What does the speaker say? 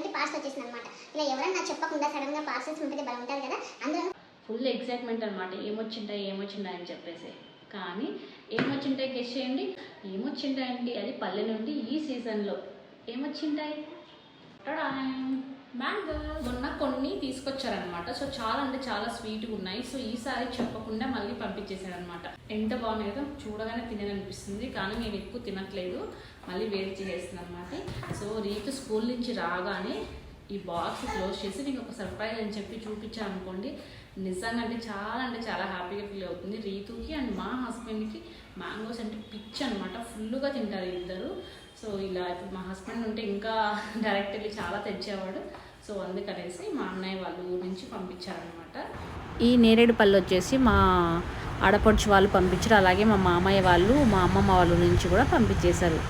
పళ్ళు నుండి పార్సల్ వచ్చేసింది అనమాట ఇలా ఎవరైనా చెప్పకుండా సడన్గా పార్సల్స్ ఉంటే బలం ఉంటుంది కదా. అందులో ఫుల్ ఎక్సైట్మెంట్ అనమాట ఏమొచ్చింటాయి ఏమొచ్చింటాయి అని చెప్పేసి. కానీ ఏమొచ్చింటాయి గెస్ట్ చేయండి. ఏమొచ్చింటాయండి? అది పల్లె నుండి ఈ సీజన్లో ఏమొచ్చింటాయి? మ్యాంగో మొన్న కొన్ని తీసుకొచ్చారనమాట సో చాలా అంటే చాలా స్వీట్గా ఉన్నాయి. సో ఈసారి చెప్పకుండా మళ్ళీ పంపించేశారనమాట ఎంత బాగున్నాయి కదా చూడగానే తినాలనిపిస్తుంది. కానీ నేను ఎక్కువ తినట్లేదు. మళ్ళీ వేడి చేసేస్తుంది అనమాట సో రీతు స్కూల్ నుంచి రాగానే ఈ బాక్స్ క్లోజ్ చేసి నీకు ఒక సర్ప్రైజ్ అని చెప్పి చూపించాను అనుకోండి. నిజంగా అంటే చాలా అంటే చాలా హ్యాపీగా ఫీల్ అవుతుంది. రీతుకి అండ్ మా హస్బెండ్కి మ్యాంగోస్ అంటే పిచ్ అనమాట ఫుల్గా తింటారు ఇద్దరు. సో ఇలా ఇప్పుడు మా హస్బెండ్ ఉంటే ఇంకా డైరెక్ట్ వెళ్ళి చాలా తెచ్చేవాడు. సో అందుకనేసి మా అన్నయ్య వాళ్ళ ఊరు నుంచి పంపించారనమాట ఈ నేరేడు పళ్ళు వచ్చేసి మా ఆడపడుచు వాళ్ళు పంపించారు. అలాగే మా మామయ్య వాళ్ళు మా అమ్మమ్మ వాళ్ళ నుంచి కూడా పంపించేశారు.